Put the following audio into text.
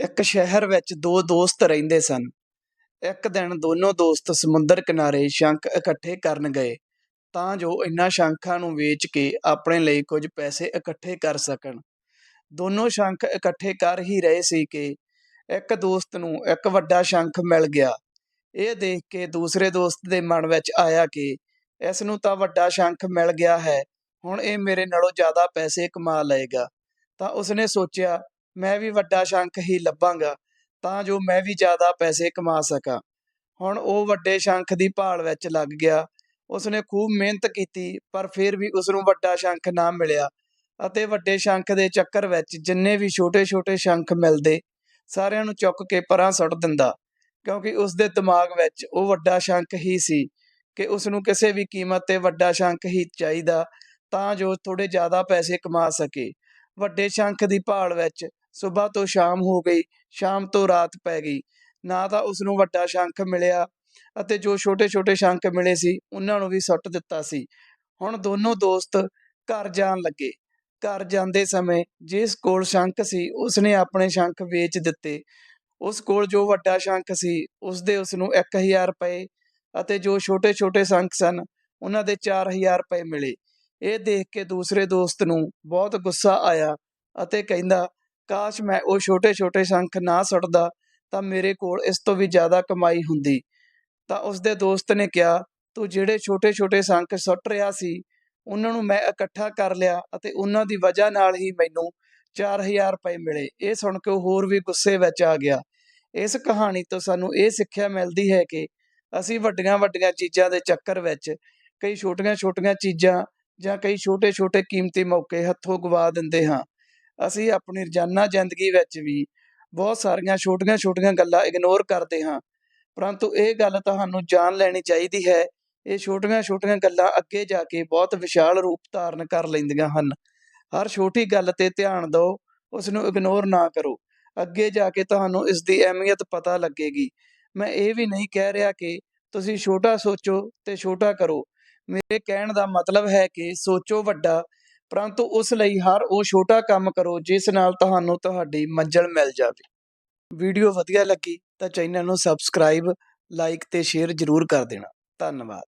ਇੱਕ ਸ਼ਹਿਰ ਵਿੱਚ ਦੋ ਦੋਸਤ ਰਹਿੰਦੇ ਸਨ। ਇੱਕ ਦਿਨ ਦੋਨੋਂ ਦੋਸਤ ਸਮੁੰਦਰ ਕਿਨਾਰੇ ਸ਼ੰਖ ਇਕੱਠੇ ਕਰਨ ਗਏ, ਤਾਂ ਜੋ ਇਨ੍ਹਾਂ ਸ਼ੰਖਾਂ ਨੂੰ ਵੇਚ ਕੇ ਆਪਣੇ ਲਈ ਕੁਝ ਪੈਸੇ ਇਕੱਠੇ ਕਰ ਸਕਣ। ਦੋਨੋਂ ਸ਼ੰਖ ਇਕੱਠੇ ਕਰ ਹੀ ਰਹੇ ਸੀ ਕਿ ਇੱਕ ਦੋਸਤ ਨੂੰ ਇੱਕ ਵੱਡਾ ਸ਼ੰਖ ਮਿਲ ਗਿਆ। ਇਹ ਦੇਖ ਕੇ ਦੂਸਰੇ ਦੋਸਤ ਦੇ ਮਨ ਵਿੱਚ ਆਇਆ ਕਿ ਇਸ ਨੂੰ ਤਾਂ ਵੱਡਾ ਸ਼ੰਖ ਮਿਲ ਗਿਆ ਹੈ, ਹੁਣ ਇਹ ਮੇਰੇ ਨਾਲੋਂ ਜ਼ਿਆਦਾ ਪੈਸੇ ਕਮਾ ਲਏਗਾ। ਤਾਂ ਉਸਨੇ ਸੋਚਿਆ ਮੈਂ ਵੀ ਵੱਡਾ ਸ਼ੰਖ ਹੀ ਲੱਭਾਂਗਾ, ਤਾਂ ਜੋ ਮੈਂ ਵੀ ਜ਼ਿਆਦਾ ਪੈਸੇ ਕਮਾ ਸਕਾਂ। ਹੁਣ ਉਹ ਵੱਡੇ ਸ਼ੰਖ ਦੀ ਭਾਲ ਵਿੱਚ ਲੱਗ ਗਿਆ। ਉਸਨੇ ਖੂਬ ਮਿਹਨਤ ਕੀਤੀ, ਪਰ ਫਿਰ ਵੀ ਉਸ ਨੂੰ ਵੱਡਾ ਸ਼ੰਖ ਨਾ ਮਿਲਿਆ ਅਤੇ ਵੱਡੇ ਸ਼ੰਖ ਦੇ ਚੱਕਰ ਵਿੱਚ ਜਿੰਨੇ ਵੀ ਛੋਟੇ-ਛੋਟੇ ਸ਼ੰਖ ਮਿਲਦੇ, ਸਾਰਿਆਂ ਨੂੰ ਚੁੱਕ ਕੇ ਪਰਾਂ ਸੁੱਟ ਦਿੰਦਾ, ਕਿਉਂਕਿ ਉਸ ਦੇ ਦਿਮਾਗ ਵਿੱਚ ਉਹ ਵੱਡਾ ਸ਼ੰਖ ਹੀ ਸੀ ਕਿ ਉਸ ਨੂੰ ਕਿਸੇ ਵੀ ਕੀਮਤ ਤੇ ਵੱਡਾ ਸ਼ੰਖ ਹੀ ਚਾਹੀਦਾ, ਤਾਂ ਜੋ ਥੋੜੇ ਜ਼ਿਆਦਾ ਪੈਸੇ ਕਮਾ ਸਕੇ। ਵੱਡੇ ਸ਼ੰਖ ਦੀ ਭਾਲ ਵਿੱਚ ਸਵੇਰ ਤੋਂ ਸ਼ਾਮ ਹੋ ਗਈ, ਸ਼ਾਮ ਤੋਂ ਰਾਤ ਪੈ ਗਈ। ਨਾ ਤਾਂ ਉਸ ਨੂੰ ਵੱਡਾ ਸ਼ੰਖ ਮਿਲਿਆ ਅਤੇ ਜੋ ਛੋਟੇ-ਛੋਟੇ ਸ਼ੰਖ ਮਿਲੇ ਸੀ, ਉਹਨਾਂ ਨੂੰ ਵੀ ਸੁੱਟ ਦਿੱਤਾ ਸੀ। ਹੁਣ ਦੋਨੋਂ ਦੋਸਤ ਘਰ ਜਾਣ ਲੱਗੇ। ਘਰ ਜਾਂਦੇ ਸਮੇਂ ਜਿਸ ਕੋਲ ਸ਼ੰਖ ਸੀ, ਉਸਨੇ ਆਪਣੇ ਸ਼ੰਖ ਵੇਚ ਦਿੱਤੇ। ਉਸ ਕੋਲ ਜੋ ਵੱਡਾ ਸ਼ੰਖ ਸੀ ਉਸ ਦੇ ਉਸ ਨੂੰ 1000 ਰੁਪਏ ਅਤੇ ਜੋ ਛੋਟੇ-ਛੋਟੇ ਸ਼ੰਖ ਸਨ, ਉਹਨਾਂ ਦੇ 4000 ਰੁਪਏ ਮਿਲੇ। ਇਹ ਦੇਖ ਕੇ ਦੂਸਰੇ ਦੋਸਤ ਨੂੰ ਬਹੁਤ ਗੁੱਸਾ ਆਇਆ ਅਤੇ ਕਹਿੰਦਾ ਕਾਸ਼ ਮੈਂ ਉਹ ਛੋਟੇ-ਛੋਟੇ ਸ਼ੰਖ ਨਾ ਸੁੱਟਦਾ ਤਾਂ ਮੇਰੇ ਕੋਲ ਇਸ ਤੋਂ ਵੀ ਜ਼ਿਆਦਾ ਕਮਾਈ ਹੁੰਦੀ। ਤਾਂ ਉਸ ਦੇ ਦੋਸਤ ਨੇ ਕਿਹਾ, ਤੂੰ ਜਿਹੜੇ ਛੋਟੇ-ਛੋਟੇ ਸ਼ੰਖ ਸੁੱਟ ਰਿਹਾ ਸੀ, ਉਹਨਾਂ ਨੂੰ ਮੈਂ ਇਕੱਠਾ ਕਰ ਲਿਆ ਅਤੇ ਉਹਨਾਂ ਦੀ ਵਜ੍ਹਾ ਨਾਲ ਹੀ ਮੈਨੂੰ 4000 ਰੁਪਏ ਮਿਲੇ। ਇਹ ਸੁਣ ਕੇ ਉਹ ਹੋਰ ਵੀ ਗੁੱਸੇ ਵਿੱਚ ਆ ਗਿਆ। ਇਸ ਕਹਾਣੀ ਤੋਂ ਸਾਨੂੰ ਇਹ ਸਿੱਖਿਆ ਮਿਲਦੀ ਹੈ ਕਿ ਅਸੀਂ ਵੱਡੀਆਂ-ਵੱਡੀਆਂ ਚੀਜ਼ਾਂ ਦੇ ਚੱਕਰ ਵਿੱਚ ਕਈ ਛੋਟੀਆਂ-ਛੋਟੀਆਂ ਚੀਜ਼ਾਂ ਜਾਂ ਕਈ ਛੋਟੇ-ਛੋਟੇ ਕੀਮਤੀ ਮੌਕੇ ਹੱਥੋਂ ਗਵਾ ਦਿੰਦੇ ਹਾਂ। ਅਸੀਂ ਆਪਣੀ ਰੋਜ਼ਾਨਾ ਜ਼ਿੰਦਗੀ ਵਿੱਚ ਵੀ ਬਹੁਤ ਸਾਰੀਆਂ ਛੋਟੀਆਂ-ਛੋਟੀਆਂ ਗੱਲਾਂ ਇਗਨੋਰ ਕਰਦੇ ਹਾਂ। ਪਰੰਤੂ ਇਹ ਗੱਲ ਤੁਹਾਨੂੰ ਜਾਣ ਲੈਣੀ ਚਾਹੀਦੀ ਹੈ, ਇਹ ਛੋਟੀਆਂ-ਛੋਟੀਆਂ ਗੱਲਾਂ ਅੱਗੇ ਜਾ ਕੇ ਬਹੁਤ ਵਿਸ਼ਾਲ ਰੂਪ ਧਾਰਨ ਕਰ ਲੈਂਦੀਆਂ ਹਨ। ਹਰ ਛੋਟੀ ਗੱਲ ਤੇ ਧਿਆਨ ਦਿਓ ਉਸ ਨੂੰ ਇਗਨੋਰ ਨਾ ਕਰੋ। ਅੱਗੇ ਜਾ ਕੇ ਤੁਹਾਨੂੰ ਇਸ ਦੀ ਅਹਿਮੀਅਤ ਪਤਾ ਲੱਗੇਗੀ। ਮੈਂ ਇਹ ਵੀ ਨਹੀਂ ਕਹਿ ਰਿਹਾ ਕਿ ਤੁਸੀਂ ਛੋਟਾ ਸੋਚੋ ਤੇ ਛੋਟਾ ਕਰੋ। ਮੇਰੇ ਕਹਿਣ ਦਾ ਮਤਲਬ ਹੈ ਕਿ ਸੋਚੋ ਵੱਡਾ ਪਰੰਤੂ ਉਸ ਲਈ ਹਰ ਉਹ ਛੋਟਾ ਕੰਮ ਕਰੋ ਜਿਸ ਨਾਲ ਤੁਹਾਨੂੰ ਤੁਹਾਡੀ ਮੰਜ਼ਿਲ ਮਿਲ ਜਾਵੇ। ਵੀਡੀਓ ਵਧੀਆ ਲੱਗੀ ਤਾਂ ਚੈਨਲ ਨੂੰ ਸਬਸਕ੍ਰਾਈਬ, ਲਾਈਕ ਤੇ ਸ਼ੇਅਰ ਜ਼ਰੂਰ ਕਰ ਦੇਣਾ। ਧੰਨਵਾਦ।